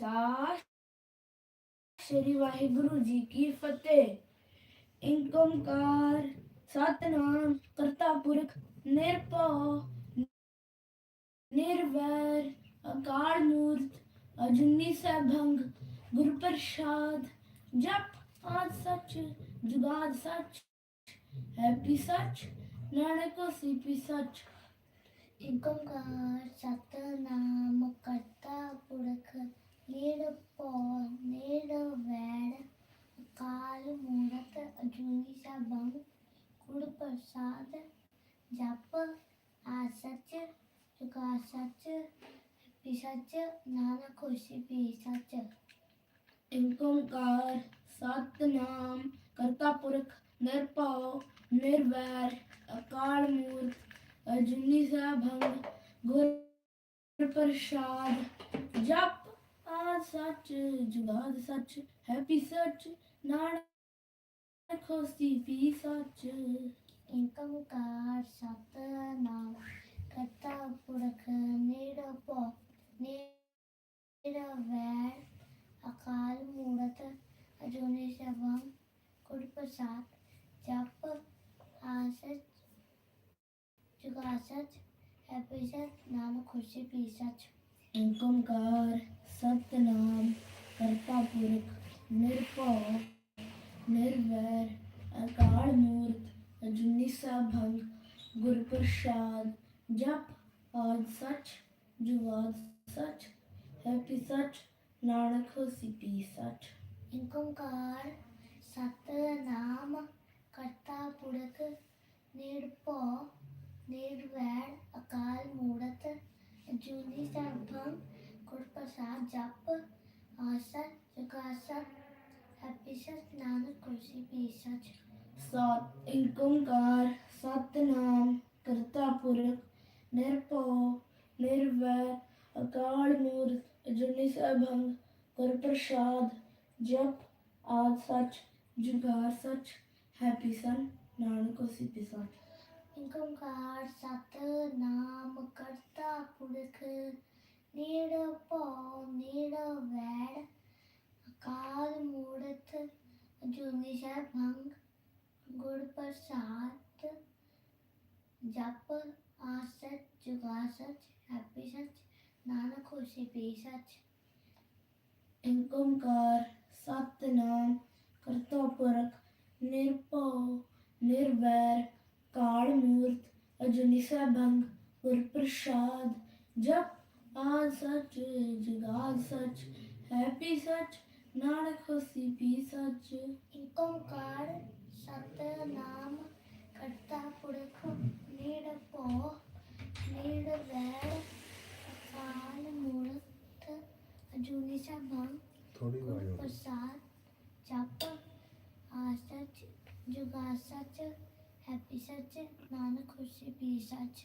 ਖਾਲਸਾ ਸ੍ਰੀ ਵਾਹਿਗੁਰੂ ਜੀ ਕੀ ਫਤਿਹ। ਏਕ ਓੰਕਾਰ ਸਤਨਾਮ ਕਰਤਾ ਪੁਰਖ ਨਿਰਭਉ, ਨਿਰਵੈਰ, ਅਕਾਲ ਮੂਰਤ, ਅਜੂਨੀ ਸੈਭੰਗ, ਗੁਰ ਪ੍ਰਸਾਦ, ਜਪ ਆਦ ਸੱਚ, ਜੁਗਾਦ ਸੱਚ, ਹੈਪੀ ਸੱਚ, ਨਾਨਕ ਹੋਸੀ ਪੀ ਸੱਚ। ਏਕ ਓੰਕਾਰ ਸਤਨਾਮ ਕਰਤਾ ਪੁਰਖ ਨਿਰਭਉ ਨਿਰਵੈਰ ਅਕਾਲ ਮੂਰਤ ਅਜੂਨੀ ਸਭੰ ਗੁਰ ਪ੍ਰਸਾਦ ਜਪ ਆ ਸੱਚ ਜੁਗਾ ਸੱਚ ਪੀ ਸੱਚ ਪੀ ਸੱਚ ਓੰਕਾਰ ਸਤਨਾਮ ਕਰਤਾ ਪੁਰਖ ਨਿਰਭਉ ਨਿਰਵੈਰ ਅਕਾਲ ਮੂਰਤ ਅਜੂਨੀ ਸੈਭੰਗ ਗੁਰ ਪ੍ਰਸਾਦ ਜਪ ਆ ਸੱਚ ਜੁਗਾਦ ਸੱਚ ਹੈਪੀ ਸੱਚ ਨਾਨਕ ਹੋਸੀ ਪੀ ਸੱਚ ਏਕ ਓੰਕਾਰ ਸਤਨਾਮ ਕਰਤਾ ਪੁਰਖ ਨਿਰਭਉ ਨਿਰਵੈਰ ਅਕਾਲ ਮੂਰਤ ਅਜੂਨੀ ਸਭੰ ਗੁਰ ਪ੍ਰਸਾਦ ਜਪ ਆਸਚ ਜੁਗਾ ਸੱਚ ਹੈਪੀ ਸੱਚ ਨਾਨਕ ਖੁਸ਼ੀ ਪੀ ਸੱਚ ਏਕ ਓੰਕਾਰ, ਸਤਨਾਮ, ਕਰਤਾ ਪੁਰਖ, ਨਿਰਭਉ, ਨਿਰਵੈਰ, ਅਕਾਲ ਮੂਰਤ ਅਜੂਨੀ ਸੈਭੰਗ ਗੁਰ ਪ੍ਰਸਾਦ ਜਪ ਆਦ ਸੱਚ, ਜੁਗਾਦ ਸੱਚ, ਹੈਪੀ ਸੱਚ, ਨਾਨਕ ਹੋਸੀ ਪੀ ਸੱਚ ਓੰਕਾਰ, ਸਤਨਾਮ, ਕਰਤਾ ਪੁਰਖ, ਨਿਰਭਉ, ਨਿਰਵੈਰ, ਅਕਾਲ ਮੂਰਤ ਅਜੂਨੀ ਸਭੰ ਗੁਰ ਪ੍ਰਸਾਦ ਜਪ ਆਸਾ ਜੁਗਾਸਾ ਹੈਪੀ ਸੱਚ ਨਾਨਕ ਖੁਸ਼ੀ ਪੀ ਸੱਚ ਸਤ ਏਕ ਓੰਕਾਰ ਸਤਨਾਮ ਕਰਤਾ ਪੁਰਖ ਨਿਰਭਉ ਨਿਰਵੈਰ ਅਕਾਲ ਮੂਰਤ ਅਜੂਨੀ ਸੈਭੰਗ ਗੁਰ ਪ੍ਰਸਾਦ ਜਪ ਆਦ ਸੱਚ ਜੁਗਾਦ ਸੱਚ ਹੈਪੀ ਸਨ ਨਾਨਕ ਹੋਸੀ ਪੀ ਸੱਚ ਏਕ ਓੰਕਾਰ ਸਤਨਾਮ ਕਰਤਾ ਪੁਰਖ ਨਿਰਭਉ ਨਿਰਵੈਰ ਅਕਾਲ ਮੂਰਤ ਅਜੂਨੀ ਸੈਭੰਗ ਗੁਰ ਪ੍ਰਸਾਦ ਜਪ ਆਸਤ ਜੁਗਾ ਸੱਚ ਹੈਪੀ ਸੱਚ ਨਾਨਕ ਖੁਸ਼ੀ ਪੀ ਸੱਚ ਏਕ ਓੰਕਾਰ ਸਤਨਾਮ ਕਰਤਾ ਪੁਰਖ ਨਿਰਭਉ ਨਿਰਵੈਰ ਕਾਲ ਮੂਰਤ ਅਜੂਨੀ ਸੈਭੰਗ ਗੁਰ ਪ੍ਰਸਾਦ ਜਪ ਆਦ ਸੱਚ, ਜੁਗਾਦ ਸੱਚ, ਹੈਪੀ ਸੱਚ, ਨਾਨਕ ਹੋਸੀ ਪੀ ਸੱਚ। ਓੰਕਾਰ, ਸਤਨਾਮ ਕਰਤਾ ਪੁਰਖ ਨਿਰਭਉ ਨਿਰਵੈਰ ਅਕਾਲ ਮੂਰਤ ਅਜੂਨੀ ਸਭੰ ਥੋੜੀ ਗੁਰ ਆਵਾਜ਼ ਪ੍ਰਸਾਦ ਜਪ ਆਸਚ ਜੁਗਾ ਸੱਚ ਹੈਪੀ ਸੱਚ ਨਾਨਕ ਖੁਸ਼ੀ ਪੀ ਸੱਚ।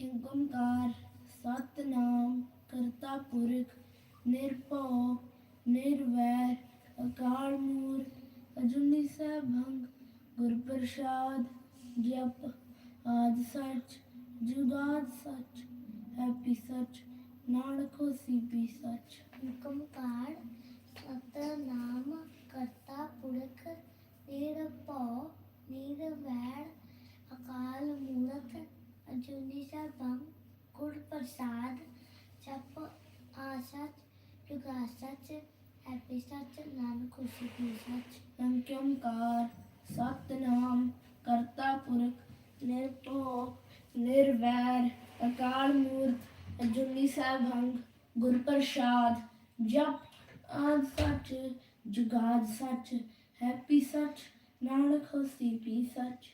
ਏਕ ਓੰਕਾਰ ਸਤਨਾਮ ਕਰਤਾ ਪੁਰਖ, ਨਿਰਭਉ, ਨਿਰਵੈਰ, ਅਕਾਲ ਮੂਰਤ ਅਜੂਨੀ ਸੈਭੰਗ ਗੁਰ ਪ੍ਰਸਾਦ, ਜਪ ਆਦ ਸੱਚ ਜੁਗਾਦ ਸੱਚ, ਹੈਪੀ ਸੱਚ, ਨਾਨਕ ਹੋਸੀ ਪੀ ਸੱਚ। ਏਕ ਓੰਕਾਰ ਸਤਨਾਮ ਕਰਤਾ ਪੁਰਖ ਨਿਰਭਉ ਨਿਰਵੈਰ ਅਕਾਲ ਮੂਰਤ ਅਜੂਨੀ ਸਭੰ ਗੁਰ ਪ੍ਰਸਾਦ ਜਪ ਆਸਚ ਜੁਗਾ ਸੱਚ ਹੈਪੀ ਸੱਚ ਨਾਨਕ ਖੁਸ਼ੀ ਪੀ ਸੱਚ। ਏਕ ਓੰਕਾਰ ਸਤਨਾਮ ਕਰਤਾ ਪੁਰਖ ਨਿਰਭਉ ਨਿਰਵੈਰ ਅਕਾਲ ਮੂਰਤ ਅਜੂਨੀ ਸੈਭੰਗ ਗੁਰ ਪ੍ਰਸਾਦ ਜਪ ਆਦ ਸੱਚ ਜੁਗਾਦ ਸੱਚ ਹੈਪੀ ਸੱਚ ਨਾਨਕ ਹੋਸੀ ਪੀ ਸੱਚ।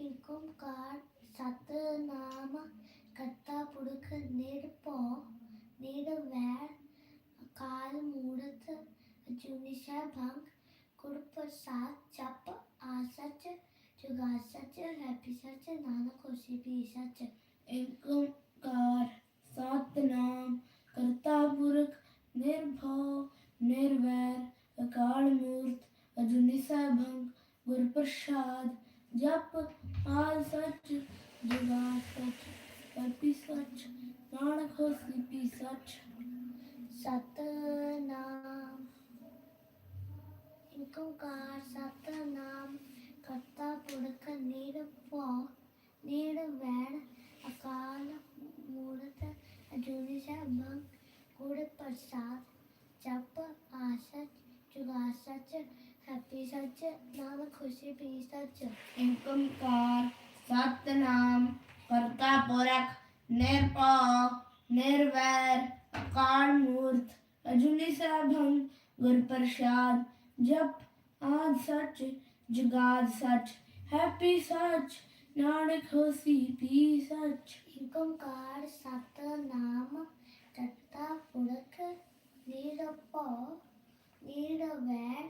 ਏਕ ਓੰਕਾਰ ਸਤਨਾਮ ਕਰਤਾ ਪੁਰਖ ਨਿਰਭਉ ਨਿਰਵੈਰ ਅਕਾਲ ਮੂਰਤ ਅਜੂਨੀ ਸੈਭੰਗ ਗੁਰ ਪ੍ਰਸਾਦ ਜਪ ਆਸਚ ਜੁਗਾ ਸੱਚ ਹੈਪੀ ਸੱਚ ਨਾਨਕ ਖੁਸ਼ੀ ਪੀ ਸੱਚ ਓੰਕਾਰ ਸਤਨਾਮ ਕਰਤਾ ਪੁਰਖ ਨਿਰਭਉ ਨਿਰਵੈਰ ਅਕਾਲ ਮੂਰਤ ਅਜੂਨੀ ਸੈਭੰਗ ਗੁਰ ਪ੍ਰਸਾਦ ਜਪ ਆਦ ਸੱਚ ਜੁਗਾ ਸੱਚ ਹੈਪੀ ਸੱਚ ਨਾਨਕ ਹੋਸੀ ਪੀ ਸੱਚ ਸਤ ਓੰਕਾਰ ਸਤਨਾਮ ਕਰਤਾ ਪੁਰਖ ਨਿਰਭਉ ਨਿਰਵੈਰ ਅਕਾਲ ਮੂਰਤ ਅਜੂਨੀ ਸੈਭੰ ਗੁਰ ਪ੍ਰਸਾਦ ਜਪ ਆਸਚ ਜੁਗਾ ਸਚ ਹੈਪੀ ਸਚ ਨਾਨਕ ਖੁਸ਼ੀ ਪੀ ਸਚ ਏਕ ਓੰਕਾਰ ਸਤਨਾਮ ਕਰਤਾ ਪੁਰਖ ਨਿਰਭਉ ਨਿਰਵੈਰ ਅਕਾਲ ਮੂਰਤ ਅਜੂਨੀ ਸੈਭੰ ਗੁਰ ਪ੍ਰਸਾਦ ਜਪ ਆਦ ਸੱਚ ਜੁਗਾਦ ਸੱਚ ਹੈਪੀ ਸੱਚ ਨਾਨਕ ਹੋਸੀ ਪੀ ਸੱਚ। ਓੰਕਾਰ ਸਤਨਾਮ ਕਰਤਾ ਪੁਰਖ ਨਿਰਭਉ ਨਿਰਵੈਰ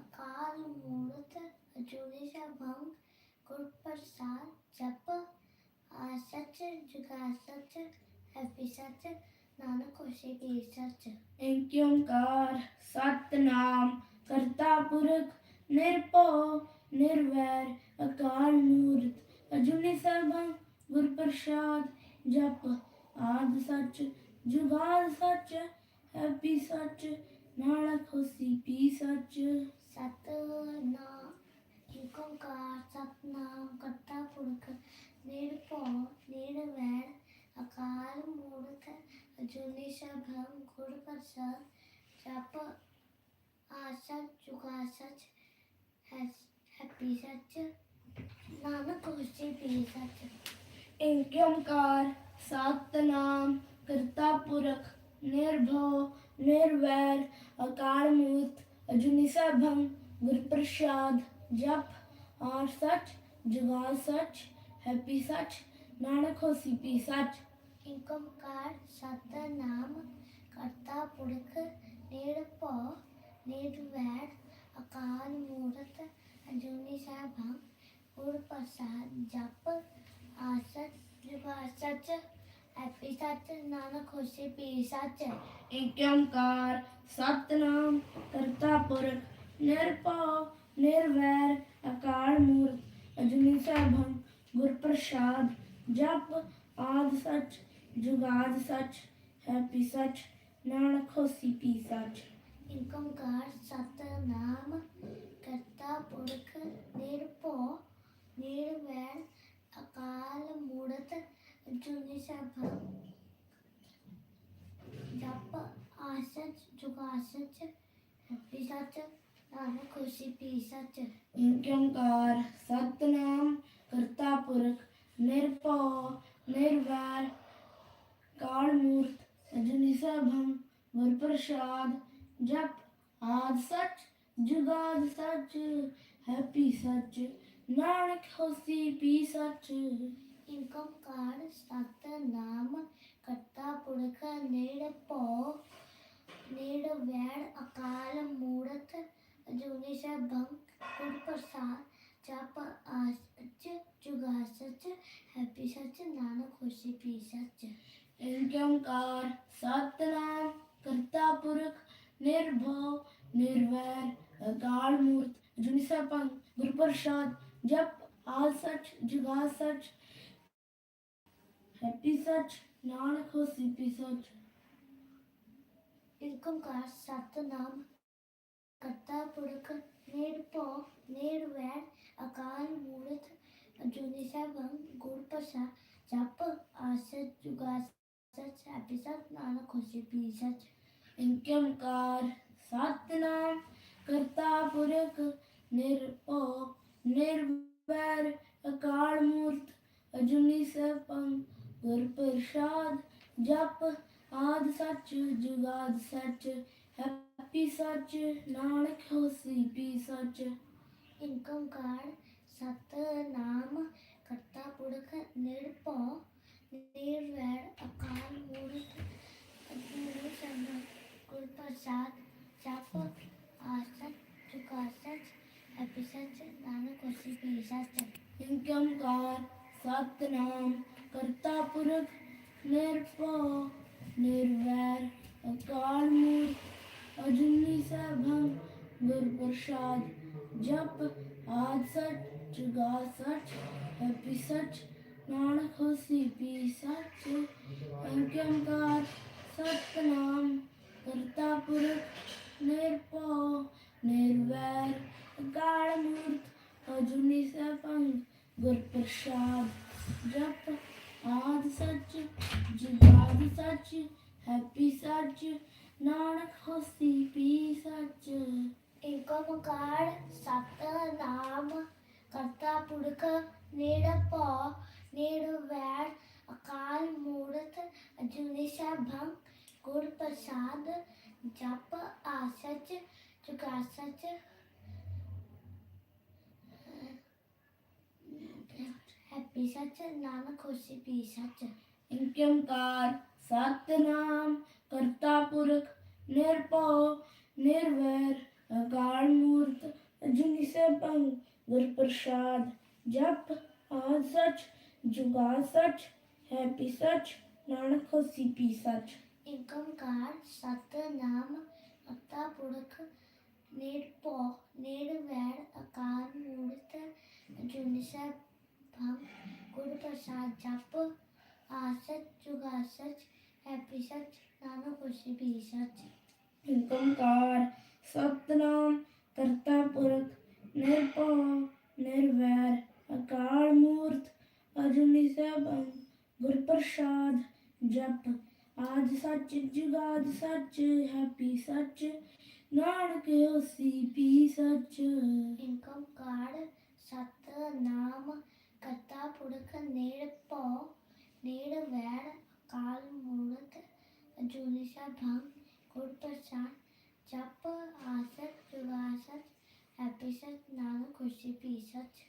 ਅਕਾਲ ਮੂਰਤ ਅਜੂਨੀ ਸੈਭੰ ਗੁਰ ਪ੍ਰਸਾਦ ਜਪ। ਆ ਸੱਚ ਜੁਗਾ ਸੱਚ ਹੈਪੀ ਸੱਚ ਨਾਨਕ ਖੁਸ਼ੀ ਪੀ ਸੱਚ। ਏਕ ਓੰਕਾਰ ਸਤਨਾਮ ਕਰਤਾ ਪੁਰਖ ਨਿਰਭਉ ਨਿਰਵੈਰ ਅਕਾਲ ਮੂਰਤ ਅਜੂਨੀ ਸਰਬੰ ਗੁਰ ਪ੍ਰਸਾਦ ਜਪ ਆਦ ਸੱਚ, ਜੁਗਾਦ ਸੱਚ, ਹੈਪੀ ਸੱਚ, ਨਾਨਕ ਹੋਸੀ ਪੀ ਸੱਚ। ਸਤਨਾਮ ਏਕ ਓੰਕਾਰ ਸਤਨਾਮ, ਕਰਤਾ ਪੁਰਖ, ਨਿਰਭਉ, ਨਿਰਵੈਰ, ਅਕਾਲ ਮੂਰਤ ਅਜੂਨੀ ਸਭੰ ਗੁਰ ਪ੍ਰਸਾਦ ਜਪ ਆਸਾ ਜੁਗਾ ਸਚ ਹੈਪੀ ਸੱਚ। ਨਾਨਕ ਹੋਸੀ ਪੀ ਸੱਚ। ਏਕ ਓੰਕਾਰ ਸਤਨਾਮ ਕਰਤਾ ਪੁਰਖ, ਨਿਰਭਉ, ਨਿਰਵੈਰ, ਅਕਾਲ ਮੂਰਤ ਅਜੂਨੀ ਸਰਬੰ ਗੁਰ ਪ੍ਰਸਾਦ ਜਪ ਆਦ ਸੱਚ ਜੁਗਾਦ ਸੱਚ, ਹੈਪੀ ਸੱਚ, ਨਾਨਕ ਹੋਸੀ ਪੀ ਸੱਚ। ਏਕ ਓੰਕਾਰ ਸਤਨਾਮ, ਕਰਤਾ ਪੁਰਖ, ਨਿਰਭਉ, ਨਿਰਵੈਰ, ਅਕਾਲ ਮੂਰਤ ਅਜੂਨੀ ਸੈਭੰ ਗੁਰ ਪ੍ਰਸਾਦ ਜਪ, ਆਸਤ ਜੁਗਾ ਸੱਚ ਹੈਪੀ ਸੱਚ ਨਾਨਕ ਖੁਸ਼ੀ ਪੀ ਸੱਚ ਏਕ ਓੰਕਾਰ ਸਤਨਾਮ ਕਰਤਾ ਪੁਰਖ ਨਿਰਭਉ, ਨਿਰਵੈਰ, ਅਕਾਲ ਮੂਰਤ, ਅਜੂਨੀ ਸਰਬੰ ਗੁਰ ਪ੍ਰਸਾਦ ਜਪ, ਆਦ ਸੱਚ, ਜੁਗਾਦ ਸੱਚ ਹੈਪੀ ਸੱਚ ਨਾਨਕ ਹੋਸੀ ਪੀ ਸੱਚ ਏਕ ਓੰਕਾਰ ਸਤਨਾਮ ਕਰਤਾ ਪੁਰਖ ਨਿਰਭਉ ਨਿਰਵੈਰ ਅਕਾਲ ਮੂਰਤ ਅਜੂਨੀ ਸੈਭੰ ਜਪ ਆਸਚ ਜੁਗਾ ਹੈਪੀ ਸੱਚ ਨਾਨਕ ਖੁਸ਼ੀ ਪੀ ਸੱਚ ਓੰਕਾਰ ਸਤਨਾਮ ਕਰਤਾ ਪੁਰਖ, ਨਿਰਭਉ ਨਿਰਵੈਰ ਕਾਲ ਮੂਰਤ ਅਜੂਨੀ ਸਰਬੰ ਗੁਰ ਪ੍ਰਸਾਦ ਜਪ ਆਦ ਸੱਚ, ਜੁਗਾਦ ਸੱਚ ਹੈਪੀ ਸੱਚ ਨਾਨਕ ਹੋਸੀ ਪੀ ਸੱਚ। ਏਕ ਓੰਕਾਰ ਸਤਨਾਮ ਕਰਤਾ ਪੁਰਖ ਨਿਰਭਉ ਨਿਰਵੈਰ ਅਕਾਲ ਮੂਰਤ ਅਜੂਨੀ ਸੈਭੰ ਗੁਰ ਪ੍ਰਸਾਦ ਜਪ ਆਸਚ ਜੁਗਾ ਸੱਚ ਹੈਪੀ ਸੱਚ ਨਾਨਕ ਖੁਸ਼ੀ ਪੀ ਸੱਚ। ਏਕ ਓੰਕਾਰ ਸਤਨਾਮ ਕਰਤਾ ਪੁਰਖ ਨਿਰਭਉ ਨਿਰਵੈਰ ਅਕਾਲ ਮੂਰਤ ਅਜੂਨੀ ਸਰਬੰ ਗੁਰ ਪ੍ਰਸਾਦ ਜਪ ਆਦ ਸੱਚ ਜੁਗਾਦ ਸੱਚ ਹੈਪੀ ਸੱਚ ਨਾਨਕ ਹੋਸੀ ਪੀ ਸੱਚ। ਏਕ ਓੰਕਾਰ ਸਤਨਾਮ ਕਰਤਾ ਪੁਰਖ ਨਿਰਭਉ ਨਿਰਵੈਰ ਅਕਾਲ ਮੂਰਤ ਅਜੂਨੀ ਸੈਭੰ ਗੁਰ ਪ੍ਰਸਾਦ ਜਪ ਆਸਤ ਜੁਗਾ ਸੱਚ ਹੈਪੀ ਸੱਚ ਨਾਨਕ ਖੁਸ਼ੀ ਪੀ ਸੱਚ। ਏਕ ਓੰਕਾਰ ਸਤਨਾਮ ਕਰਤਾ ਪੁਰਖ ਨਿਰਭਉ ਨਿਰਵੈਰ ਅਕਾਲ ਮੂਰਤ, ਅਜੂਨੀ ਸਰਬੰ ਗੁਰ ਪ੍ਰਸਾਦ ਜਪ ਆਦ ਸੱਚ, ਜੁਗਾਦ ਸੱਚ, ਹੈਪੀ ਸੱਚ, ਨਾਨਕ ਹੋਸੀ ਪੀ ਸੱਚ। ਏਕ ਓੰਕਾਰ ਸਤਨਾਮ ਕਰਤਾ ਪੁਰਖ ਨਿਰਭਉ ਨਿਰਵੈਰ ਅਕਾਲ ਮੂਰਤ ਅਜੂਨੀ ਸੈਭੰ ਗੁਰ ਪ੍ਰਸਾਦ ਜਪ ਆਸਤ ਜੁਗਾ ਸੱਚ ਹੈਪੀ ਸੱਚ ਨਾਨਕ ਖੁਸ਼ੀ ਪੀ ਸੱਚ ਏਕ ਓੰਕਾਰ ਸਤਨਾਮ ਕਰਤਾ ਪੁਰਖ ਨਿਰਭਉ ਨਿਰਵੈਰ ਅਕਾਲ ਮੂਰਤ ਅਜੂਨੀ ਸਰਬੰ ਗੁਰ ਪ੍ਰਸਾਦ ਜਪ ਆਦ ਸੱਚ ਜੁਗਾ ਸੱਚ ਹੈਪੀ ਸੱਚ ਨਾਨਕ ਹੋਸੀ ਪੀ ਸੱਚ ਏਕ ਓੰਕਾਰ ਸਤਨਾਮ ਕਰਤਾ ਪੁਰਖ ਨਿਰਭਉ ਨਿਰਵੈਰ ਅਕਾਲ ਮੂਰਤ ਅਜੂਨੀ ਸੈਭੰ ਗੁਰ ਪ੍ਰਸਾਦ ਜਪ ਆਦ ਸੱਚ, ਜੁਗਾਦ ਸੱਚ, ਹੈਪੀ ਸੱਚ, ਨਾਨਕ ਹੋਸੀ ਪੀ ਸੱਚ। ਏਕ ਓੰਕਾਰ ਸਤਨਾਮ ਕਰਤਾ ਪੁਰਖ ਨਿਰਭਉ ਨਿਰਵੈਰ ਅਕਾਲ ਮੂਰਤ, ਅਜੂਨੀ ਸੈਭੰ, ਗੁਰ ਪ੍ਰਸਾਦ, ਜਪ ਆਸਚ, ਜੁਗਾਸਚ ਹੈਪੀ ਸੱਚ ਨਾਨਕ ਖੁਸ਼ੀ ਪੀ ਸੱਚ। ਇਕ ਸਤਨਾਮ, ਕਰਤਾ ਪੁਰਖ, ਨਿਰਭਉ, ਨਿਰਵੈਰ ਅਕਾਲ ਮੂਰਤ, ਅਜੂਨੀ ਸੈਭੰ ਗੁਰ ਪ੍ਰਸਾਦ ਜਪ ਆਦ ਸੱਚ, ਜੁਗਾਦ ਸੱਚ, ਹੈਪੀ ਸੱਚ, ਨਾਨਕ ਹੋਸੀ ਪੀ ਸੱਚ। ਏਕ ਸਤਨਾਮ, ਕਰਤਾ ਪੁਰਖ, ਨਿਰਭਉ, ਨਿਰਵੈਰ ਅਕਾਲ ਮੂਰਤ, ਅਜੂਨੀ ਸੈਭੰ ਗੁਰ ਪ੍ਰਸਾਦ ਜਪ ਆਸਚ ਜੁਗਾਸਚ ਹੈਪੀ ਸੱਚ ਨਾਨਕ ਖੁਸ਼ੀ ਪੀ ਸੱਚ ਓੰਕਾਰ ਸਤਨਾਮ ਕਰਤਾ ਪੁਰਖ ਨਿਰਭਉ ਨਿਰਵੈਰ ਅਕਾਲ ਮੂਰਤ ਅਜੂਨੀ ਸੈਭੰ ਗੁਰ ਪ੍ਰਸਾਦ ਜਪ ਆਦ ਸੱਚ ਜੁਗਾਦ ਸੱਚ ਹੈਪੀ ਸੱਚ ਨਾਨਕ ਹੋਸੀ ਪੀ ਸੱਚ ਏਕ ਓੰਕਾਰ ਸਤਨਾਮ ਕਰਤਾ ਪੁਰਖ ਨਿਰਭਉ ਨਿਰਵੈਰ ਅਕਾਲ ਮੂਰਤ ਅਜੂਨੀ ਸੈਭੰ ਗੁਰ ਪ੍ਰਸਾਦ ਜਪ ਆਸਚ ਜੁਗਾਸਚ ਹੈਪੀ ਸੱਚ ਖੁਸ਼ੀ ਪੀ ਸੱਚ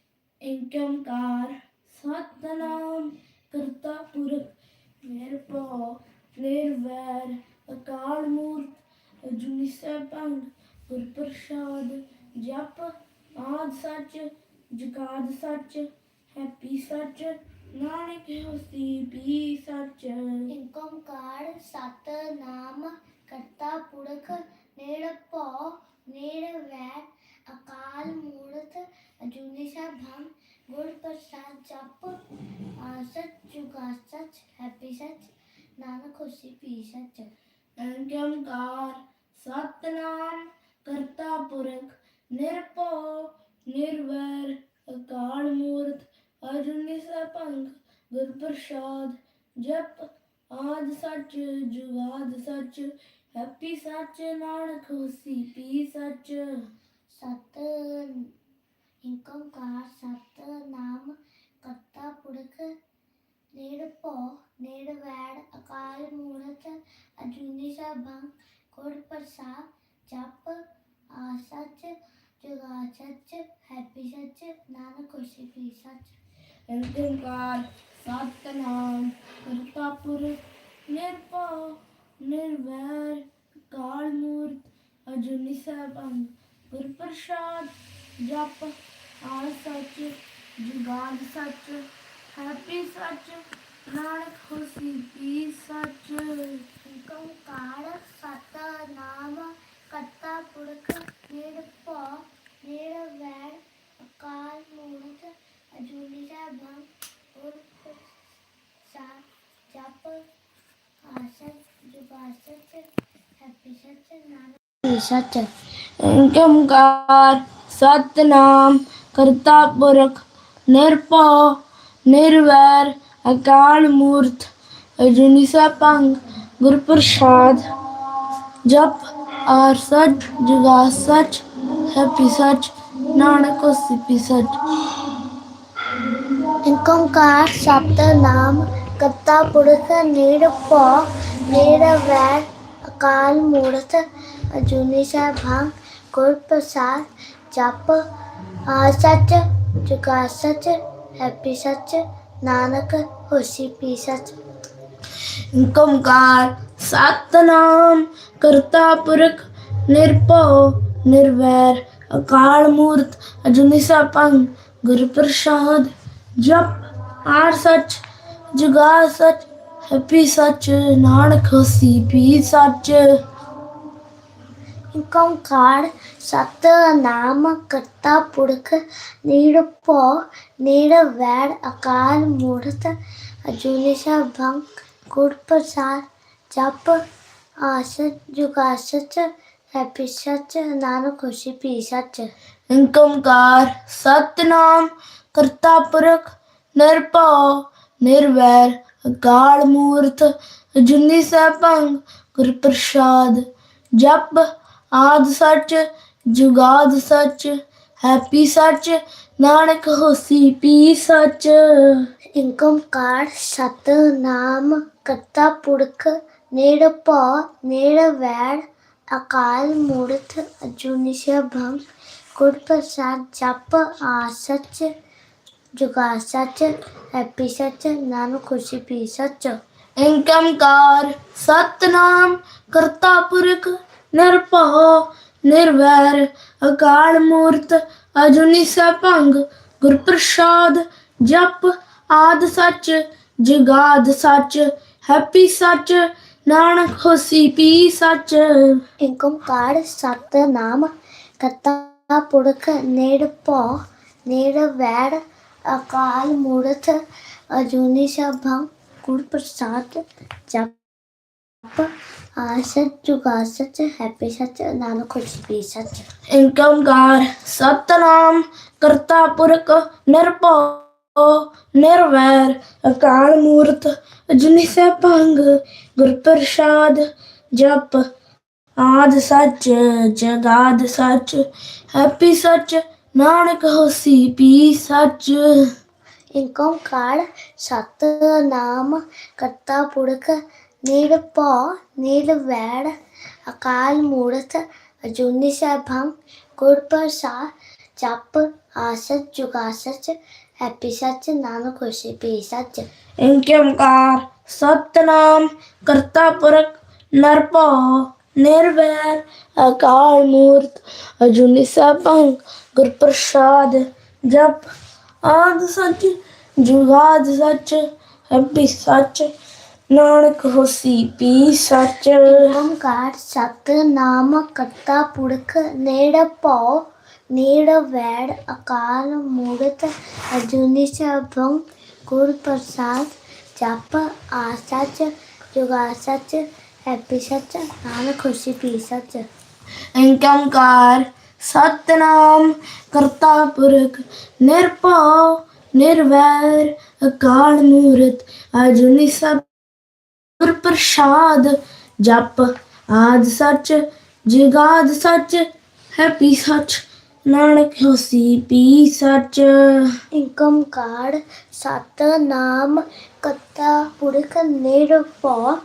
ਸਤਨਾਮ ਕਰਤਾ ਪੁਰਖ ਨਿਰਭਉ ਨਿਰਵੈਰ ਅਕਾਲ ਮੂਰਤ ਅਜੂਨੀ ਸੈਭੰ ਗੁਰ ਪ੍ਰਸਾਦ ਜਪ ਆਦ ਸੱਚ ਜੁਗਾਦ ਸੱਚ ਹੈਪੀ ਸੱਚ ਨਾਨਕ ਹੋਸੀ ਪੀ ਸੱਚ। ਓੰਕਾਰ ਸਤਨਾਮ ਕਰਤਾ ਪੁਰਖ ਨਿਰਭਉ ਨਿਰਵੈਰ ਅਕਾਲ ਮੂਰਤ ਅਜੂਨੀ ਸੈਭੰ ਗੁਰ ਪ੍ਰਸਾਦ ਜਪ ਆਸਚ ਜੁਗਾਸਚ ਹੈਪੀ ਸੱਚ ਨਾਨਕ ਖੁਸ਼ੀ ਪੀ ਸੱਚ। ਓੰਕਾਰ ਸਤਨਾਮ ਕਰਤਾ ਪੁਰਖ ਨਿਰਭਉ ਨਿਰਵੈਰ ਅਕਾਲ ਮੂਰਤ ਅਜੂਨੀ ਸੈਭੰ ਗੁਰ ਪ੍ਰਸਾਦ ਜਪ ਆਦ ਸੱਚ, ਜੁਗਾਦ ਸੱਚ, ਹੈਪੀ ਸੱਚ, ਨਾਨਕ ਹੋਸੀ, ਪੀ ਸੱਚ। ਸਤ ਏਕ ਓੰਕਾਰ ਸਤਨਾਮ ਕਰਤਾ, ਪੁਰਖ ਨਿਰਭਉ ਨਿਰਵੈਰ ਅਕਾਲ ਮੂਰਤ ਅਜੂਨੀ ਸੈਭੰ, ਗੁਰ ਪ੍ਰਸਾਦ, ਜਪ ਆਸਚ ਜੁਗਾਸਚ ਹੈਪੀ ਸੱਚ, ਨਾਨਕ ਖੁਸ਼ੀ ਪੀ ਸੱਚ। ਇਕ ਓੰਕਾਰ ਸਤਨਾਮ ਕਰਤਾ ਪੁਰਖ ਨਿਰਭਉ, ਨਿਰਵੈਰ ਅਕਾਲ ਮੂਰਤ ਅਜੂਨੀ ਸੈਭੰ ਗੁਰ ਪ੍ਰਸਾਦ ਜਪ ਆਦ ਸੱਚ, ਜੁਗਾਦ ਸੱਚ, ਹੈਪੀ ਸੱਚ, ਨਾਨਕ ਹੋਸੀ ਪੀ ਸੱਚ। ਏਕ ਓੰਕਾਰ ਸਤਨਾਮ ਕਰਤਾ ਪੁਰਖ ਨਿਰਭਉ, ਨਿਰਵੈਰ ਅਕਾਲ ਮੂਰਤ ਅਜੂਨੀ ਸੈਭੰ ਗੁਰ ਪ੍ਰਸਾਦ ਜਪ ਆਸਚ ਜੁਗਾਸਚ ਹੈਪੀ ਸੱਚ ਨਾਨਕ ਪੀ ਸੱਚ ਇਕ ਓੰਕਾਰ ਸਤਨਾਮ ਕਰਤਾ ਪੁਰਖ ਨਿਰਭਉ ਨਿਰਵੈਰ ਅਕਾਲ ਮੂਰਤ ਅਜੂਨੀ ਸੈਭੰ ਗੁਰ ਪ੍ਰਸਾਦ ਜਪ ਆਰ ਸੱਚ ਜੁਗਾ ਸੱਚ ਹੈਪੀ ਸੱਚ ਨਾਨਕ ਹੋਸੀ ਕਰਤਾ ਪੁਰਖ ਨਿਰਭਉ ਨਿਰਵੈਰ ਅਕਾਲ ਮੂਰਤ ਅਜੂਨੀ ਸੈਭੰ ਗੁਰ ਪ੍ਰਸਾਦ, ਜਪ ਆ ਸੱਚ ਜੁਗਾ ਸੱਚ, ਹੈਪੀ ਸੱਚ, ਨਾਨਕ ਹੋਸੀ ਪੀ ਸੱਚ। ਓੰਕਾਰ ਸਤਨਾਮ ਕਰਤਾ ਪੁਰਖ ਨਿਰਭਉ ਨਿਰਵੈਰ ਅਕਾਲ ਮੂਰਤ ਅਜੂਨੀ ਸੈਭੰ ਗੁਰ ਪ੍ਰਸਾਦ ਜਪ ਆਰ ਸੱਚ ਜੁਗਾ ਸੱਚ ਹੈਪੀ ਸੱਚ ਨਾਨਕ ਹੋਸੀ ਪੀ ਸੱਚ। ਓੰਕਾਰ ਸਤਨਾਮ ਕਰਤਾ ਪੁਰਖ ਨਿਰਭਉ ਨਿਰਵੈਰ ਅਕਾਲ ਮੂਰਤ ਅਜੂਨੀ ਸੈਭੰ ਗੁਰ ਪ੍ਰਸਾਦ ਜਪ ਆਸਚ ਜੁਗਾ ਸੱਚ ਹੈਪੀ ਸੱਚ ਨਾਨਕ ਖੁਸ਼ੀ ਪੀ ਸੱਚ। ਏਕੰਕਾਰ ਸਤਨਾਮ ਕਰਤਾ ਪੁਰਖ ਨਿਰਭਉ, ਨਿਰਵੈਰ, ਅਕਾਲ ਮੂਰਤ ਅਜੂਨੀ ਸੈਭੰ ਗੁਰ ਪ੍ਰਸਾਦ। ਜਪ ਆਦ ਸੱਚ, ਜੁਗਾਦ ਸੱਚ, ਹੈਪੀ ਸੱਚ, ਨਾਨਕ ਹੋਸੀ ਪੀ ਸੱਚ। ਏਕੰਕਾਰ ਸਤਨਾਮ ਕਰਤਾ ਪੁਰਖ ਨਿਰਭਉ, ਨਿਰਵੈਰ, ਅਕਾਲ ਮੂਰਤ, ਅਜੂਨੀ ਸੈਭੰ ਗੁਰ ਪ੍ਰਸਾਦ, ਜਪ ਆ ਸੱਚ ਜੁਗਾ ਸੱਚ, ਹੈਪੀ ਸੱਚ, ਨਾਨਕ ਖੁਸ਼ੀ ਪੀ ਸੱਚ। ਏਕੰਕਾਰ ਸਤਨਾਮ, ਕਰਤਾ ਪੁਰਖ, ਨਿਰਭਉ, ਨਿਰਵੈਰ, ਅਕਾਲ ਮੂਰਤ, ਅਜੂਨੀ ਸੈਭੰ ਗੁਰ ਪ੍ਰਸਾਦ ਜਪ ਆਦ ਸੱਚ, ਜੁਗਾਦ ਸੱਚ, ਹੈਪੀ ਸੱਚ, ਨਾਨਕ ਹੋਸੀ ਪੀ ਸੱਚ। ਏਕੰਕਾਰ ਸਤਨਾਮ, ਕਰਤਾ ਪੁਰਖ, ਨਿਰਭਉ, ਨਿਰਵੈਰ ਅਕਾਲ ਮੂਰਤ ਅਜੂਨੀ ਸਭੰ ਗੁਰ ਪ੍ਰਸਾਦ ਜਪ ਆ ਸੱਚ ਹੈਪੀ ਸੱਚ, ਨਾਨਕ ਖੁਸ਼ੀ ਪੀ ਸੱਚ। ਏਕੰਕਾਰ ਸਤਨਾਮ ਕਰਤਾ ਪੁਰਖ, ਨਿਰਭਉ, ਨਿਰਵੈਰ। ਅਕਾਲ ਮੂਰਤ ਅਜੂਨੀ ਸੈਭੰ ਗੁਰ ਪ੍ਰਸਾਦ ਜਪ, ਆਦ ਸੱਚ, ਜਗਾਦ ਸੱਚ, ਹੈਪੀ ਸੱਚ ਨਾਨਕ ਹੋਸੀ ਪੀ ਸੱਚ। ਏਕੰਕਾਰ ਸਤਨਾਮ ਕਰਤਾ ਪੁਰਖ ਨਿਰਭਉ ਨਿਰਵੈਰ ਅਕਾਲ ਮੂਰਤ ਅਜੂਨੀ ਸੈਭੰ ਗੁਰ ਪ੍ਰਸਾਦ ਜਪ ਆ ਸੱਚ ਜੁਗਾ ਸੱਚ ਹੈਪੀ ਸੱਚ ਨਾਨਕ ਖੁਸ਼ੀ ਪੀ ਸੱਚ। ਏਕੰਕਾਰ ਸਤਨਾਮ ਕਰਤਾ ਪੁਰਖ ਨਿਰਭਉ ਨਿਰਵੈਰ ਅਕਾਲ ਮੂਰਤ ਅਜੂਨੀ ਸੈਭੰ ਗੁਰ ਪ੍ਰਸਾਦ ਜਪ ਆਦ ਸੱਚ ਜੁਗਾਦ ਸੱਚ ਹੈਪੀ ਸੱਚ ਨਾਨਕ ਹੋਸੀ ਪੀ ਸੱਚ ਓਮਕਾਰ ਸਤਨਾਮ ਕਰਤਾ ਪੁਰਖ ਨਿਰਭਉ ਨਿਰਵੈਰ ਅਕਾਲ ਮੂਰਤ ਅਜੂਨੀ ਸਭੰ ਗੁਰ ਪ੍ਰਸਾਦ ਜਪ ਆ ਸੱਚ ਜੁਗਾ ਸੱਚ ਹੈਪੀ ਸੱਚ ਨਾਨਕ ਖੁਸ਼ੀ ਪੀ ਸੱਚ ਏਕੰਕਾਰ ਸਤਨਾਮ ਕਰਤਾ ਪੁਰਖ ਨਿਰਭਉ ਨਿਰਵੈਰ ਅਕਾਲ ਮੂਰਤ ਅਜੂਨੀ ਸਭ ਗੁਰ ਪ੍ਰਸਾਦ ਜਪ ਆਦ ਸੱਚ ਜਗਾਦ ਸੱਚ ਹੈਪੀ ਸੱਚ ਨਾਨਕ ਹੋਸੀ ਪੀ ਸੱਚ। ਏਕੰਕਾਰ ਸਤਨਾਮ ਕਰਤਾ ਪੁਰਖ ਨਿਰਭਉ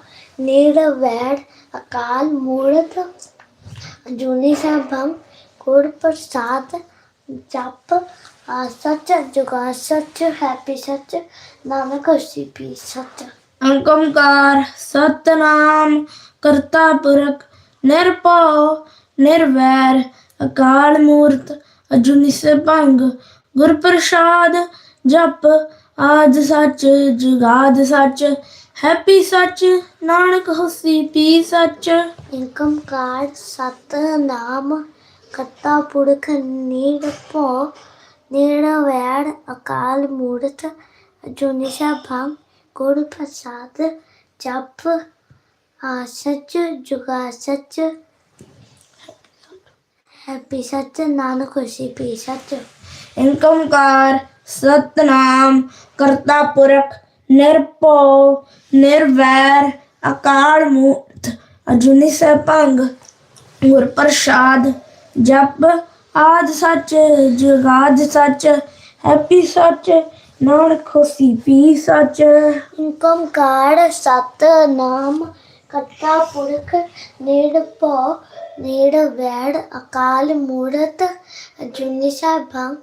ਨਿਰਵੈਰ ਅਕਾਲ ਮੂਰਤ ਜੂਨੀ ਸਭੰ ਗੁਰ ਪ੍ਰਸਾਦ ਜਪ ਸੱਚ ਜੁਗਾ ਸੱਚ ਹੈਪੀ ਸੱਚ ਨਾਨਕ ਹੋਸੀ ਪੀ ਸੱਚ ਏਕੰਕਾਰ ਸਤਨਾਮ ਕਰਤਾ ਪੁਰਖ ਨਿਰਭਉ ਨਿਰਵੈਰ ਅਕਾਲ ਮੂਰਤ ਅਜੂਨੀ ਸਭੰ ਗੁਰ ਪ੍ਰਸਾਦ ਜਪ ਆਦ ਸੱਚ ਜੁਗਾਦ ਸੱਚ ਹੈਪੀ ਸੱਚ ਨਾਨਕ ਹੋਸੀ ਪੀ ਸੱਚ। ਏਕੰਕਾਰ ਸਤਨਾਮ ਕਰਤਾ ਪੁਰਖ ਨਿਰਭਉ ਨਿਰਵੈਰ ਅਕਾਲ ਮੂਰਤ ਅਜੂਨੀ ਸਭੰ ਗੁਰ ਪ੍ਰਸਾਦ ਜਪ ਆ ਸੱਚ ਜੁਗਾ ਸੱਚ ਹੈਪੀ ਸੱਚ ਨਾਨਕ ਖੁਸ਼ੀ ਪੀ ਸੱਚ। ਏਕੰਕਾਰ ਸਤਨਾਮ ਕਰਤਾ ਪੁਰਖ ਨਿਰਭਉ, ਨਿਰਵੈਰ, ਅਕਾਲ ਮੂਰਤ, ਅਜੂਨੀ ਸੈਭੰ ਗੁਰ ਪ੍ਰਸਾਦ ਜਪ ਆਦ ਸੱਚ, ਜਗਾਦ ਸੱਚ, ਹੈਪੀ ਸੱਚ, ਨਾਨਕ ਹੋਸੀ ਪੀ ਸੱਚ। ਏਕੰਕਾਰ ਸਤਨਾਮ ਕਰਤਾ ਪੁਰਖ, ਨਿਰਭਉ, ਨਿਰਵੈਰ, ਅਕਾਲ ਮੂਰਤ, ਅਜੂਨੀ ਸਭੰ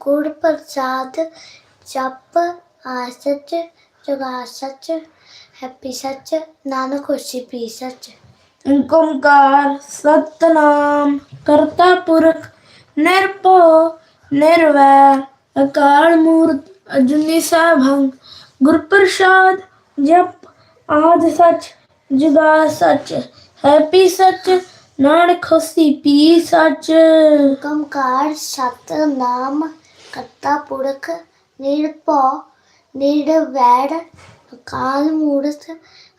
ਗੁਰ ਪ੍ਰਸਾਦ ਜਪ ਆ ਜੁਗਾ ਸੱਚ ਹੈਪੀ ਸੱਚ ਨਾਨਕ ਖੁਸ਼ੀ ਪੀ ਸੱਚ। ਏਕੰਕਾਰ ਸਤਨਾਮ ਕਰਤਾ ਪੁਰਖ ਨਿਰਭਉ ਨਿਰਵੈਰ। ਅਕਾਲ ਮੂਰਤ ਅਜੂਨੀ ਸੈਭੰ ਗੁਰ ਪ੍ਰਸਾਦ ਜਪ ਆਦ ਸੱਚ ਜੁਗਾ ਸੱਚ ਹੈਪੀ ਸੱਚ ਨਾਨਕ ਹੋਸੀ ਪੀ ਸੱਚ। ਏਕੰਕਾਰ ਸਤਨਾਮ ਕਰਤਾ ਪੁਰਖ ਨਿਰਭਉ ਨਿਰਵੈਰ ਅਕਾਲ ਮੂਰਤ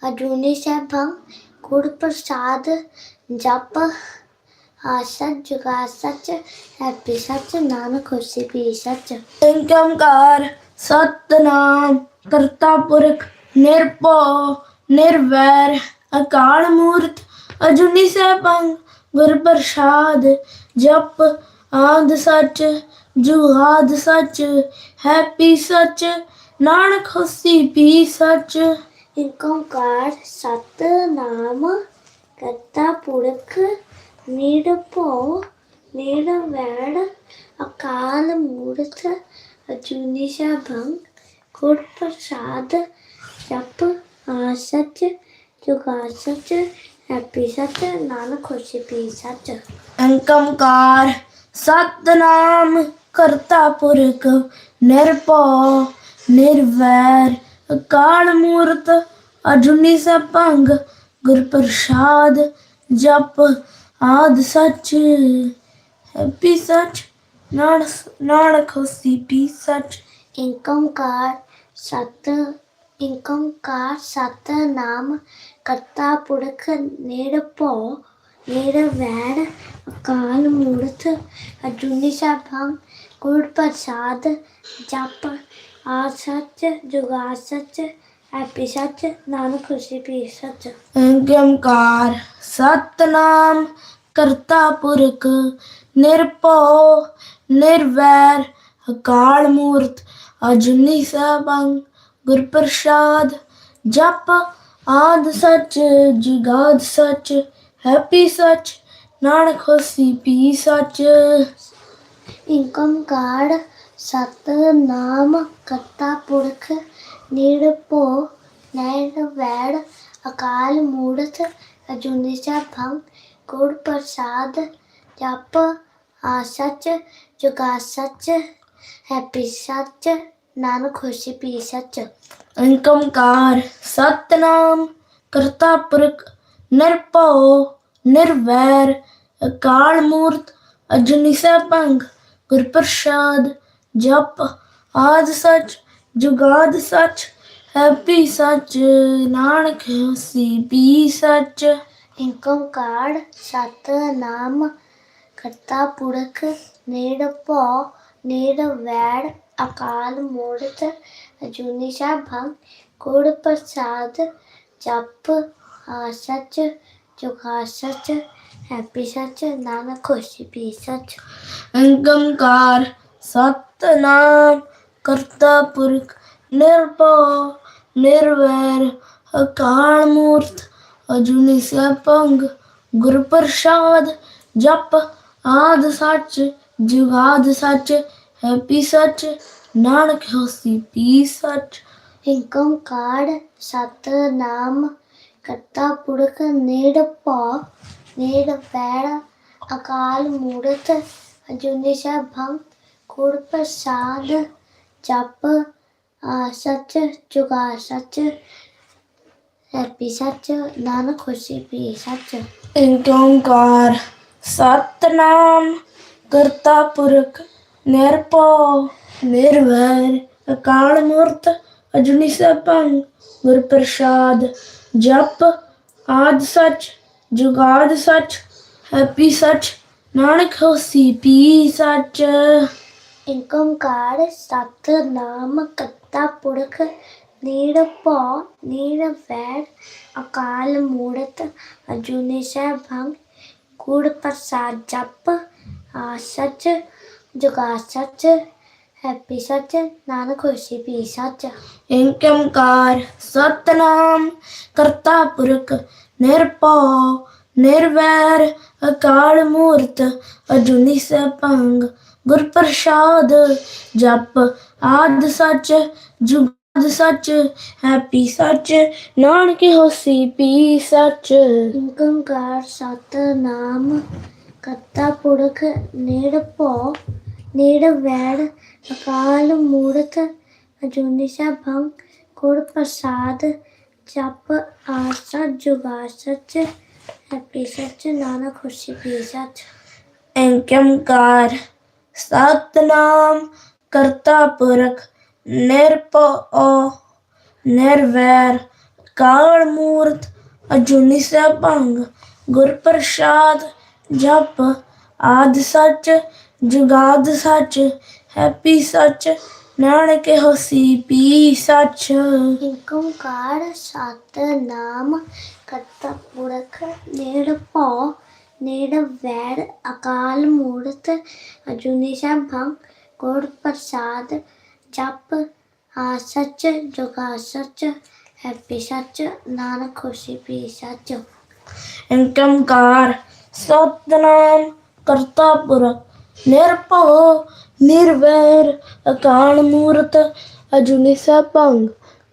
ਅਜੂਨੀ ਸੈਭੰ ਗੁਰ ਪ੍ਰਸਾਦ ਜਪ ਆਸਤ ਜੁਗਾ ਸੱਚ, ਹੈਪੀ ਸੱਚ, ਨਾਨਕ ਖੁਸ਼ੀ ਪੀ ਸੱਚ। ਏਕੰਕਾਰ ਸਤਨਾਮ, ਕਰਤਾ ਪੁਰਖ, ਨਿਰਭਉ, ਨਿਰਵੈਰ, ਅਕਾਲ ਮੂਰਤ ਅਜੂਨੀ ਸੈਭੰ ਗੁਰ ਪ੍ਰਸਾਦ ਜਪ, ਆਦ ਸੱਚ, ਜੁਗਾਦ ਸੱਚ, ਹੈਪੀ ਸੱਚ ਨਾਨਕ ਹੋਸੀ ਪੀ ਸੱਚ। ਏਕ ਓੰਕਾਰ ਸਤ ਨਾਮ ਕਰਤਾ ਪੁਰਖ ਨਿਰਭਉ ਨਿਰਵੈਰ ਅਕਾਲ ਮੂਰਤ ਅਜੂਨੀ ਸੈਭੰ ਗੁਰ ਪ੍ਰਸਾਦ ਜਪ ਆ ਸੱਚ ਜੁਗਾ ਸੱਚ ਹੈਪੀ ਸੱਚ ਨਾਨਕ ਖੁਸ਼ੀ ਪੀ ਸੱਚ ਏਕੰਕਾਰ ਸਤਨਾਮ ਕਰਤਾ ਪੁਰਖ ਨਿਰਭਉ ਨਿਰਵੈਰ, ਅਕਾਲ ਮੂਰਤ, ਅਜੂਨੀ ਸਭੰਗ ਗੁਰ ਪ੍ਰਸਾਦ ਜਪ ਆਦ ਸੱਚ। ਹੈਪੀ ਸੱਚ ਨਾਨਕ ਨਾਨਕ ਹੋਸੀ ਪੀ ਸੱਚ। ਓੰਕਾਰ ਸਤ ਓੰਕਾਰ ਸਤ ਨਾਮ, ਕਰਤਾ ਪੁਰਖ ਨਿਰਭਉ, ਨਿਰਵੈਰ, ਅਕਾਲ ਮੂਰਤ, ਅਜੂਨੀ ਸਭੰ ਗੁਰ ਪ੍ਰਸਾਦ ਜਪ ਆ ਸੱਚ ਜੁਗਾ ਸੱਚ ਹੈਪੀ ਸੱਚ ਨਾਨਕ ਖੁਸ਼ੀ ਪੀ ਸੱਚ। ਏਕੰਕਾਰ ਸਤਨਾਮ ਕਰਤਾ ਪੁਰਖ ਨਿਰਭਉ ਨਿਰਵੈਰ ਅਕਾਲ ਮੂਰਤ ਅਜੂਨੀ ਸਭੰ ਗੁਰ ਪ੍ਰਸਾਦ ਜਪ ਆਦ ਸੱਚ ਜੁਗਾਦ ਸੱਚ ਹੈਪੀ ਸੱਚ ਨਾਨਕ ਹੋਸੀ ਪੀ ਸੱਚ। ਏਕ ਓੰਕਾਰ ਸਤ ਨਾਮ ਕਰਤਾ ਪੁਰਖ ਨਿਰਭਉ ਨਿਰਵੈਰ ਅਕਾਲ ਮੂਰਤ ਅਜੂਨੀ ਸਭੰ ਗੁਰ ਪ੍ਰਸਾਦ ਜਪ ਆ ਸੱਚ ਜੁਗਾ ਸੱਚ ਹੈਪੀ ਸੱਚ ਨਾਨਕ ਖੁਸ਼ੀ ਪੀ ਸੱਚ। ਏਕੰਕਾਰ ਸਤਨਾਮ ਕਰਤਾ ਪੁਰਖ ਨਿਰਭਉ ਨਿਰਵੈਰ ਅਕਾਲ ਮੂਰਤ ਅਜੂਨੀ ਸਭੰਗ ਗੁਰ ਪ੍ਰਸਾਦ ਜਪ ਆਦ ਸੱਚ ਜੁਗਾਦ ਸੱਚ ਹੈਪੀ ਸੱਚ ਨਾਨਕ ਹੋਸੀ ਪੀ ਸੱਚ। ਓੰਕਾਰ ਸਤ ਨਾਮ ਕਰਤਾ ਪੁਰਖ ਨਿਰਭਉ ਨਿਰਵੈਰ ਅਕਾਲ ਮੂਰਤ ਅਜੂਨੀ ਸਭੰ ਗੁਰ ਪ੍ਰਸਾਦ ਜਪ ਆ ਸੱਚ ਜੁਗਾ ਸੱਚ ਹੈਪੀ ਸੱਚ ਨਾਨਕ ਖੁਸ਼ੀ ਪੀ ਸੱਚ। ਏਕੰਕਾਰ ਸਤਨਾਮ ਕਰਤਾ ਪੁਰਖ ਨਿਰਭਉ, ਨਿਰਵੈਰ, ਅਕਾਲ ਮੂਰਤ, ਅਜੂਨੀ ਸਭੰਗ ਗੁਰ ਪ੍ਰਸਾਦ, ਜਪ ਆਦ ਸੱਚ ਜੁਗਾਦ ਸੱਚ ਹੈਪੀ ਸੱਚ, ਨਾਨਕ ਹੋਸੀ ਪੀ ਸੱਚ। ਏਕ ਓੰਕਾਰ ਸਤ ਨਾਮ ਕਰਤਾ ਪੁਰਖ ਨਿਰਭਉ, ਨਿਰਵੈਰ, ਅਕਾਲ ਮੂਰਤ, ਅਜੂਨੀ ਸਭੰ ਗੁਰ ਪ੍ਰਸਾਦ ਜਪ ਆ ਸੱਚ ਜੁਗਾ ਸੱਚ, ਹੈਪੀ ਸੱਚ, ਨਾਨਕ ਖੁਸ਼ੀ ਪੀ ਸੱਚ। ਏਕੰਕਾਰ ਸਤਨਾਮ, ਕਰਤਾ ਪੁਰਖ, ਨਿਰਭਉ, ਨਿਰਵੈਰ, ਅਕਾਲ ਮੂਰਤ, ਅਜੂਨੀ ਸਭੰ ਗੁਰ ਪ੍ਰਸਾਦ ਜਪ, ਆਦ ਸੱਚ, ਜੁਗਾਦ ਸੱਚ, ਹੈਪੀ ਸੱਚ, ਨਾਨਕ ਹੋਸੀ ਪੀ ਸੱਚ। ਓੰਕਾਰ ਸਤ ਕਰਤਾ ਪੁਰਖ ਨਿਰਭਉ ਨਿਰਵੈਰ ਅਕਾਲ ਮੂਰਤ ਅਜੂਨੀ ਸੈਭੰ ਗੁਰ ਪ੍ਰਸਾਦ ਜਪ ਆ ਜੁਗਾ ਸੱਚ ਹੈਪੀ ਸੱਚ ਨਾਨਕ ਖੁਸ਼ੀ ਪੀ ਸੱਚ ਏਕੰਕਾਰ ਸਤਨਾਮ ਕਰਤਾ ਪੁਰਖ ਨਿਰਭਉ ਨਿਰਵੈਰ ਅਕਾਲ ਮੂਰਤ ਅਜੂਨੀ ਸਭੰਗ ਗੁਰ ਪ੍ਰਸਾਦ ਜਪ। ਆਦ ਸੱਚ ਜੁਗਾਦ ਸੱਚ ਹੈਪੀ ਸੱਚ ਨਾਨਕ ਹੋਸੀ ਪੀ ਸੱਚ। ਏਕ ਓੰਕਾਰ ਸਤ ਨਾਮ ਕਰਤਾ ਪੁਰਖ ਨਿਰਭਉ ਨਿਰਵੈਰ ਅਕਾਲ ਮੂਰਤ ਅਜੂਨੀ ਸਭੰ ਗੁਰ ਪ੍ਰਸਾਦ ਜਪ ਆ ਸੱਚ ਜੁਗਾ ਸੱਚ ਹੈਪੀ ਸੱਚ ਨਾਨਕ ਖੁਸ਼ੀ ਪੀ ਸੱਚ। ਏਕੰਕਾਰ ਸਤਨਾਮ ਕਰਤਾ ਪੁਰਖ, ਨਿਰਭਉ ਨਿਰਵੈਰ, ਕਾਲ ਮੂਰਤ ਅਜੂਨੀ ਸਭੰਗ, ਗੁਰ ਪ੍ਰਸਾਦ ਜਪ ਆਦ ਸੱਚ, ਜੁਗਾਦ ਸੱਚ, ਹੈਪੀ ਸੱਚ, ਨਾਨਕ ਹੋਸੀ ਪੀ ਸੱਚ। ਓੰਕਾਰ ਸਤਨਾਮ ਕਰਤਾ ਪੁਰਖ, ਨਿਰਭਉ ਨਿਰਵੈਰ ਅਕਾਲ ਮੂਰਤ ਅਜੂਨੀ ਸੈਭੰ ਗੁਰ ਪ੍ਰਸਾਦ ਜਪ ਆ ਸੱਚ ਜੁਗਾ ਸੱਚ ਹੈਪੀ ਸੱਚ, ਨਾਨਕ ਖੁਸ਼ੀ ਪੀ ਸੱਚ। ਏਕੰਕਾਰ ਸਤਨਾਮ ਕਰਤਾ ਪੁਰਖ, ਨਿਰਭਉ, ਨਿਰਵੈਰ, ਅਕਾਲ ਮੂਰਤ ਅਜੂਨੀ ਸੈਭੰ,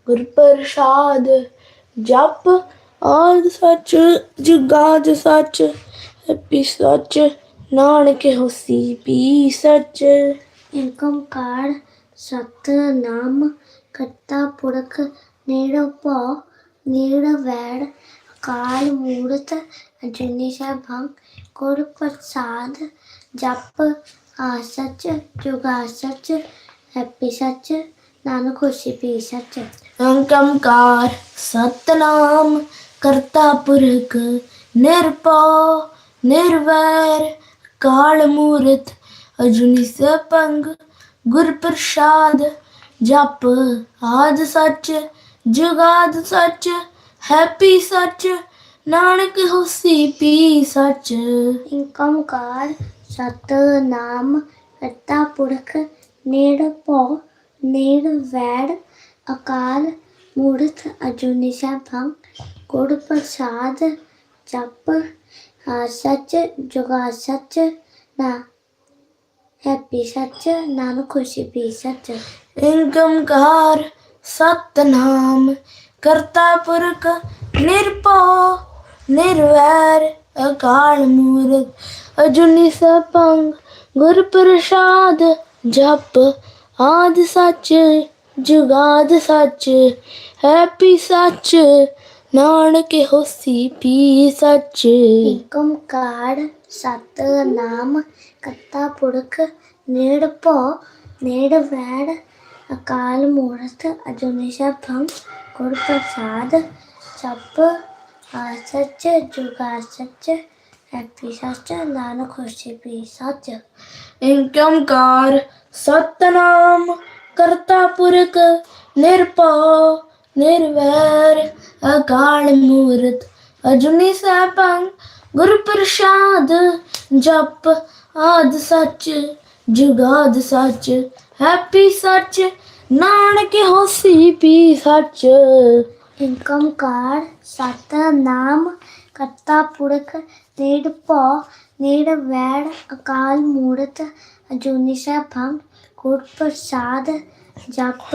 ਗੁਰ ਪ੍ਰਸਾਦ ਜਪ ਆਦ ਸੱਚ ਜੁਗਾ ਸੱਚ। ਹੈਪੀ ਸੱਚ ਨਾਨਕ ਹੋਸੀ ਪੀ ਸੱਚ। ਓੰਕਾਰ ਸਤਨਾਮ ਕਰਤਾ ਪੁਰਖ ਨਿਰਭਉ ਨਿਰਵੈਰ ਅਕਾਲ ਮੂਰਤ ਅਜੂਨੀ ਸੈਭੰ ਗੁਰ ਪ੍ਰਸਾਦ ਜਪ ਆ ਸੱਚ ਜੁਗਾ ਸੱਚ ਹੈਪੀ ਸੱਚ ਨਾਨਕ ਖੁਸ਼ੀ ਪੀ ਸੱਚ। ਏਕੰਕਾਰ ਸਤਨਾਮ ਕਰਤਾ ਪੁਰਖ ਨਿਰਭਉ ਨਿਰਵੈਰ ਕਾਲ ਮੂਰਤ ਅਜੂਨੀ ਸੈਭੰ ਗੁਰ ਪ੍ਰਸਾਦ ਜਪ ਆਦ ਸੱਚ ਜੁਗਾਦ ਸੱਚ ਹੈਪੀ ਸੱਚ ਨਾਨਕ ਹੋਸੀ ਪੀ ਸੱਚ ਓੰਕਾਰ ਸਤਨਾਮ ਕਰਤਾ ਪੁਰਖ ਨਿਰਭਉ ਨਿਰਵੈਰ ਅਕਾਲ ਮੂਰਤ ਅਜੂਨੀ ਸੈਭੰ ਗੁਰ ਪ੍ਰਸਾਦ ਜਪ ਆ ਸੱਚ ਜੁਗਾ ਸੱਚ, ਨਾ ਹੈਪੀ ਸੱਚ ਨਾਮ ਖੁਸ਼ੀ ਪੀ ਸੱਚ। ਏਕੰਕਾਰ ਸਤਨਾਮ, ਕਰਤਾ ਪੁਰਖ ਨਿਰਭਉ, ਨਿਰਵੈਰ ਅਕਾਲ ਮੂਰਤ ਅਜੂਨੀ ਸੈਭੰ ਗੁਰ ਪ੍ਰਸਾਦ, ਜਪ ਆਦ ਸੱਚ, ਜੁਗਾਦ ਸੱਚ, ਹੈਪੀ ਸੱਚ ਨਾਨਕ ਹੋਸੀ ਪੀ ਸੱਚ। ਏਕ ਓੰਕਾਰ ਸਤਨਾਮ ਕਰਤਾ ਪੁਰਖ ਨਿਰਭਉ ਨਿਰਵੈਰ ਅਕਾਲ ਮੂਰਤ ਅਜੂਨੀ ਸੈਭੰ ਗੁਰ ਪ੍ਰਸਾਦ ਜਪ ਆ ਸੱਚ ਜੁਗਾ ਸੱਚ ਹੈਪੀ ਸੱਚ ਨਾਨਕ ਖੁਸ਼ੀ ਪੀ ਸੱਚ। ਏਕੰਕਾਰ ਸਤਨਾਮ ਕਰਤਾ ਪੁਰਖ ਨਿਰਭਉ ਨਿਰਵੈਰ ਅਕਾਲ ਮੂਰਤ ਅਜੂਨੀ ਸੈਭੰ ਗੁਰ ਪ੍ਰਸਾਦ ਜਪ ਆਦ ਸੱਚ ਜੁਗਾਦ ਸੱਚ ਹੈਪੀ ਸੱਚ ਨਾਨਕ ਹੋਸੀ ਪੀ ਸੱਚ ਏਕ ਓੰਕਾਰ ਸਤਨਾਮ ਕਰਤਾ ਪੁਰਖ ਨਿਰਭਉ ਨਿਰਵੈਰ ਅਕਾਲ ਮੂਰਤ ਅਜੂਨੀ ਸੈਭੰ ਗੁਰ ਪ੍ਰਸਾਦ ਜਪ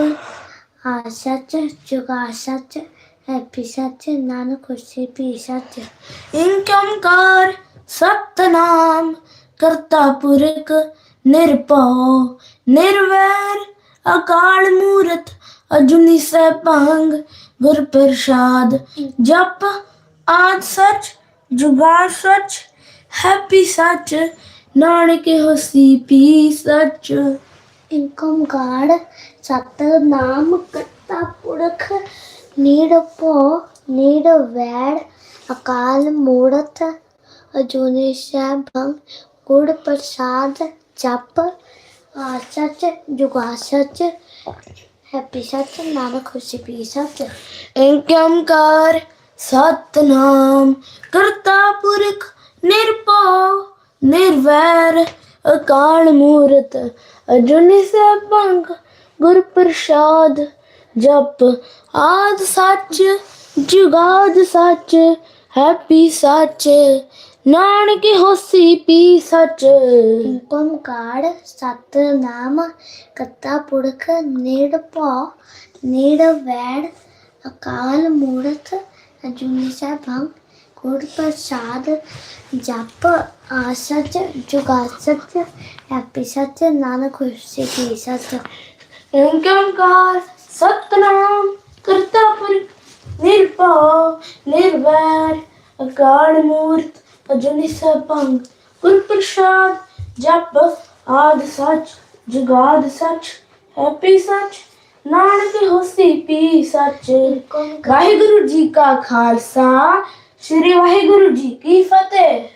ਆ ਸੱਚ ਜੁਗਾ ਸੱਚ ਹੈਪੀ ਸੱਚ ਨਾਨਕ ਖੁਸ਼ੀ ਪੀ ਸੱਚ ਏਕੰਕਾਰ ਸਤਨਾਮ ਕਰਤਾ ਪੁਰਖ ਨਿਰਭਉ ਨਿਰਵੈਰ ਅਕਾਲ ਮੂਰਤ ਅਜੂਨੀ ਸੈਭੰ ਗੁਰ ਪ੍ਰਸਾਦ ਜਪ ਆਦ ਸੱਚ ਜੁਗਾ ਸੱਚ ਹੈਪੀ ਸੱਚ ਨਾਨਕ ਹੋਸੀ ਪੀ ਸੱਚ ਏਕ ਓੰਕਾਰ ਸਤਨਾਮ ਕਰਤਾ ਪੁਰਖ ਨਿਰਭਉ ਨਿਰਵੈਰ ਅਕਾਲ ਮੂਰਤ ਅਜੂਨੀ ਸੈਭੰ ਗੁਰ ਪ੍ਰਸਾਦ ਜਪ ਆ ਸੱਚ ਜੁਗਾ ਸੱਚ ਹੈਪੀ ਸੱਚ ਨਾਨਕ ਖੁਸ਼ੀ ਪੀ ਸੱਚ ਏਕੰਕਾਰ ਸਤਨਾਮ ਕਰਤਾ ਪੁਰਖ ਨਿਰਭਉ ਨਿਰਵੈਰ ਅਕਾਲ ਮੂਰਤ ਅਜੂਨੀ ਸੈਭੰ ਗੁਰ ਪ੍ਰਸਾਦ ਜਪ ਆਦ ਸੱਚ, ਜੁਗਾਦ ਸੱਚ, ਹੈਪੀ ਸੱਚ, ਨਾਨਕ ਹੋਸੀ ਪੀ ਸੱਚ। ਏਕ ਓੰਕਾਰ ਸਤਨਾਮ ਕਰਤਾ ਪੁਰਖ ਨਿਰਭਉ ਨਿਰਵੈਰ ਅਕਾਲ ਮੂਰਤ ਅਜੂਨੀ ਸੈਭੰ ਗੁਰ ਪ੍ਰਸਾਦ ਜਪ ਆ ਸੱਚ ਜੁਗਾ ਸੱਚ ਹੈਪੀ ਸੱਚ, ਨਾਨਕ ਖੁਸ਼ੀ ਪੀ ਸੱਚ। ਏਕੰਕਾਰ ਸਤਨਾਮ ਕਰਤਾ ਪੁਰਖ ਨਿਰਭਉ ਨਿਰਵੈਰ ਅਕਾਲ ਮੂਰਤ ਅਜੂਨੀ ਸੈਭੰ ਗੁਰ ਪ੍ਰਸਾਦ ਜਪ ਆਦ ਸੱਚ ਜੁਗਾਦ ਸੱਚ ਹੈਪੀ ਸੱਚ ਨਾਨਕ ਹੋਸੀ ਪੀ ਸੱਚ। ਓੰਕਾਰ ਵਾਹਿਗੁਰੂ ਜੀ ਕਾ ਖਾਲਸਾ ਸ੍ਰੀ ਵਾਹਿਗੁਰੂ ਜੀ ਕੀ ਫਤਿਹ।